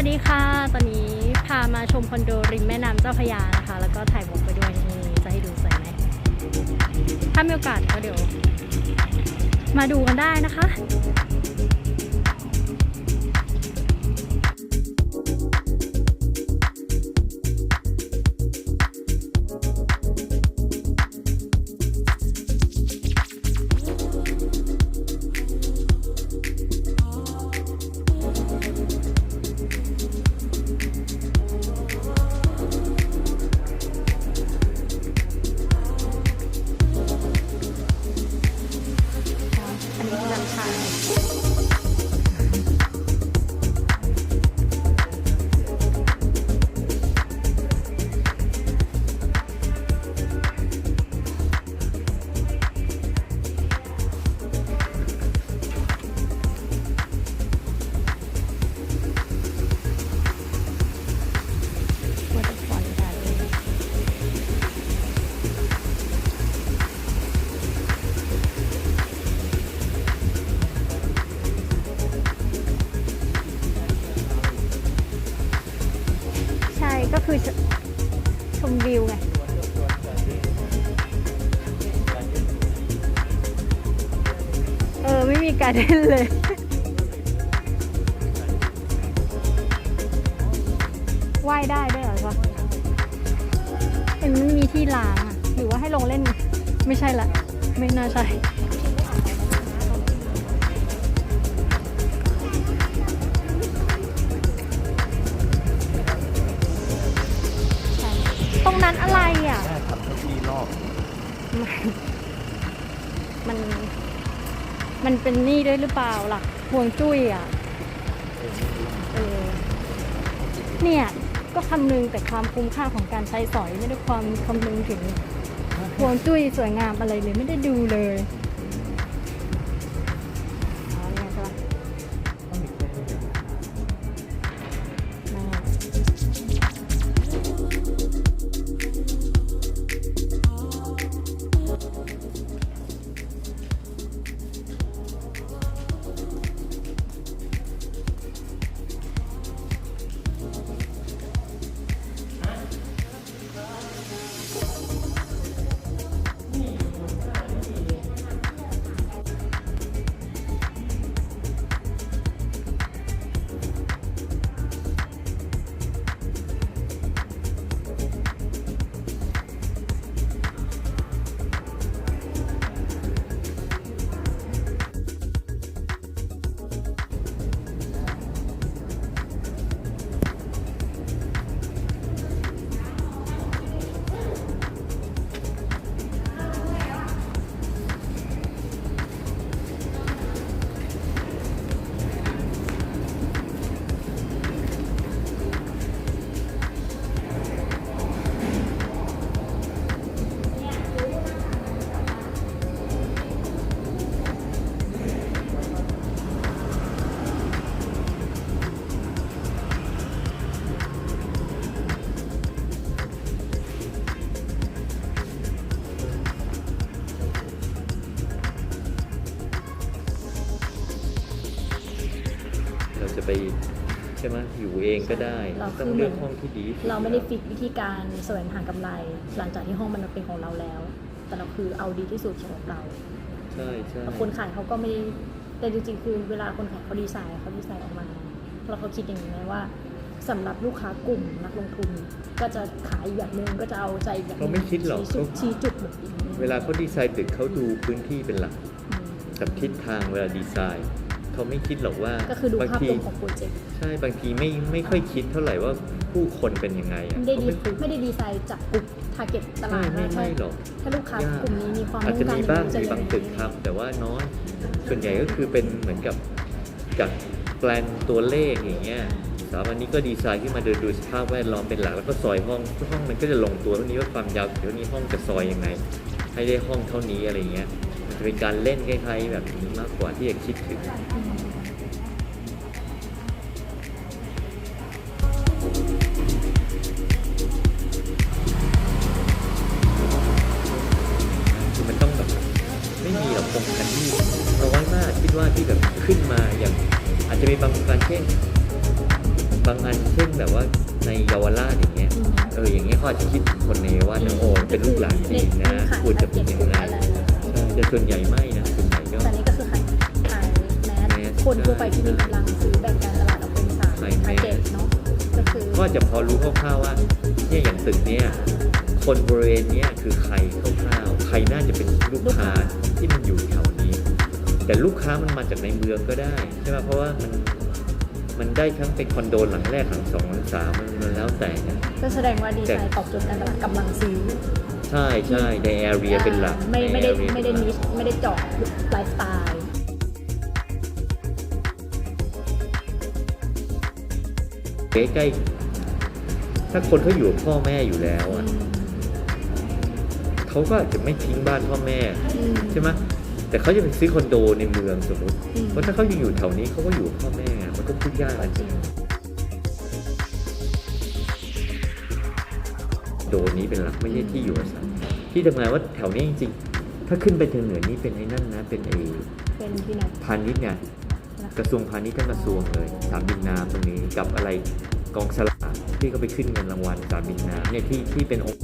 วัสดีค่ะ ตอนนี้พามาชมคอนโดริมแม่น้ำเจ้าพยานะคะ แล้วก็ถ่ายวงไปด้วยนี่จะให้ดูสวยไหม ถ้ามีโอกาสก็เดี๋ยว มาดูกันได้นะคะ การเด่นเลย ว่ายได้ด้วยเหรอวะเห็นมันมีที่ล้างอะหรือว่าให้ลงเล่น ไม่ใช่ละ ไม่น่าใช่ใช่ตรงนั้นอะไรอะ แม่ทำให้พี่รอบ มัน มันเป็นนี่ด้วยหรือเปล่าล่ะห่วงจุ้ยอะเออเนี่ย ก็คำนึงแต่ความคุ้มค่าของการใช้สอยไม่ได้ความคำนึงถึงห่วงจุ้ยสวยงามอะไรเลยไม่ได้ดูเลย เราจะไปใช่ไหมอยู่เองก็ได้เราต้อคืงอเลือกห้องที่ดีที่สุเราไม่ได้ฟิกวิธีการแสวงหากำไร หลังจากที่ห้องมันเป็นของเราแล้ว แต่เราคือเอาดีที่สุดสำหรับเราใช่ใช่แต่คนขายเขาก็ไม่ได้แต่จริงๆคือเวลาคนขายเขาดีไซน์เขาดีไซน์ออกมาแล้วเขาคิดอย่างนี้ไหมว่าสำหรับลูกค้ากลุ่มนักลงทุนก็จะขายอีกแบบนึงก็จะเอาใจอีกแบบนึเขางไม่คิดหรอกชี้จุดเขาชี้จุดแบบนี้เวลาเขาดีไซน์ตึกเขาดูพื้นที่เป็นหลักอืมกับทิศทางเวลาดีไซน์ เขาไม่คิดหรอกว่าก็คือดูบางภาพทีรวมของโปรเจกต์ใช่บางทีไม่ไม่ค่อยคิดเท่าไหร่ว่าผู้คนเป็นยังไงอะไม่ได้เขาดีไม่ไม่ได้ดีไซน์จากกลุ่มทาร์เก็ตตลาไม่ดไม่ว่าไม่หรอกถ้าลูกค้ากลุ่มนี้มีความอาจต้อจะงการมีอย่บ้างนี้จะมียับางไงตึกทำแต่ว่าน้อยส่วนใหญ่ก็คือเป็นเหมือนกับจากแปลนตัวเลขอย่างเงี้ยสถาบันนี้ก็ดีไซน์ขึ้นมาโดยดูสภาพแวดล้อมเป็นหลักแล้วก็ซอยห้องห้องมันก็จะลงตัวเท่านี้ว่าความยาวเท่านี้ห้องจะซอยยังไง ให้ได้ห้องเท่านี้อะไรเงี้ยมัน จะเป็นการเล่นคล้ายๆแบบนี้มากกว่าที่จะคิดถึงมคือมันต้องแบบไม่มีหรอกโครงการที่น้อยมากคิดว่าที่แบบขึ้นมาอย่าง อาจจะมีบางโครงการเช่นบางอันเช่นแบบว่าในเยาวราชอย่างเงี้ยเอออย่างเงี้ยเขาอาจจะคิดคนในว่าโอมเป็นลูกหลานจีนนะควรจะเป็นอย่างไรอะไรใช่ แต่ส่วนใหญ่ไม่นะส่วนใหญ่ก็ แต่นี่ก็คือขายขายแมแมสสคนทั่วไปที่มีกำลังซื้อแบ่งการตลาดออกเป็นสามขายแมสทาร์เก็ตเนาะก็คือก็จะพอรู้คร่าวๆว่าเนี่ยอย่างตึกเนี่ยคนบริเวณเนี้ยคือใครคร่าวๆใครน่าจะเป็นลูกค้าที่มันอยู่แถวนี้ แต่ลูกค้ามันมาจากในเมืองก็ได้ใช่ไหมเพราะว่ามันมันได้ทั้งเป็นคอนโดหลังแรกหลังสองหลังสามมันมันแล้วแต่นะ ก็แสดงว่าดีไซน์ตอบโจทย์การตลาดกำลังซื้อ ใช่ใช่ในแอเรียเป็นหลักไม่ไม่ได้ใน area ไม่ได้เป็นหลักนิชไม่ได้เจาะไลฟ์สไตล์ใกล้ๆถ้าคนเขาอยู่กับพ่อแม่อยู่แล้วอะเขาก็อาจจะไม่ทิ้งบ้านพ่อแม่อืมใช่ไหมแต่เขาจะไปซื้อคอนโดในเมืองสมมติอืมเพราะถ้าเขายังอยู่แถวนี้เขาก็อยู่กับพ่อแม่ มันก็พูดยากอะ โดนี้เป็นหลักไม่ใช่ที่อยู่อาศัยที่ทำงานว่าแถวนี้จริงๆถ้าขึ้นไปทางเหนือนี่เป็นไอ้นั่นนะเป็นไอ้เป็นที่ไหนพาณิชย์ไงกระทรวงพาณิชย์ทั้งกระทรวงเลยสามบินน้ำตรงนี้กับอะไรกองสลากที่เขาไปขึ้นเงินรางวัลสามบินน้ำเนี่ยที่ที่เป็นองค์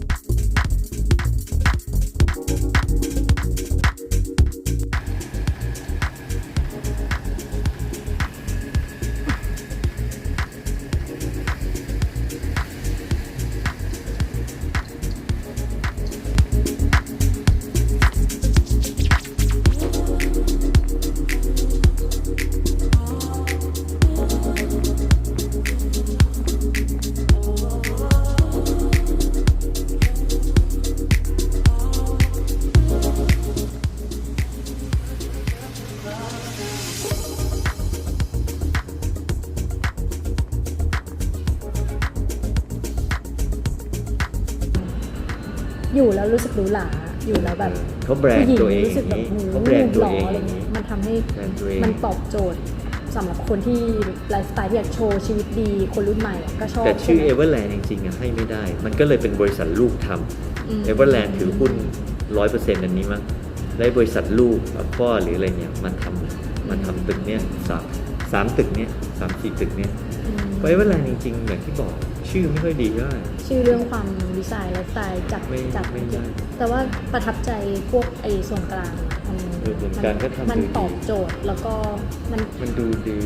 อยู่แล้วรู้สึกหรูหราอยู่แล้วแบบเขาแบรนผู้หญิด์งตัวเองรู้สึกแบบอย่างหูนี้เขาแบรนด์หตัวล่อเองอะไรอย่างเงี้นี้ยมันทำให้แบรนด์ตัวเองมันตอบโจทย์สำหรับคนที่ไลฟ์สไตล์ที่อยากโชว์ชีวิตดีคนรุ่นใหม่อะก็ชอบ แต่ชื่อใไหม Everland จริงๆอะให้ไม่ได้ มันก็เลยเป็นบริษัทลูกทอืมำ Everland ถือหุ้นร้อยเปอร์เซ็นต์อันนี้มั้งได้บริษัทลูกพ่อหรืออะไรเนี่ยมาทำมาทำตึกเนี้ยสาม สามตึกเนี้ยสามสี่ตึกเนี้ยอืมเพราะ Everland จริงๆอย่างที่บอกชื่อไม่ค่อยดีเท่าไหร่ชื่อเรื่องความดีไซน์ไลฟ์สไตล์จัดไม่จัดไม่ได้แต่ว่าประทับใจพวกไอ้ส่วนกลางมันเออส่วนกลางก็ทำมันดูดีตอบโจทย์แล้วก็มันมันดูดี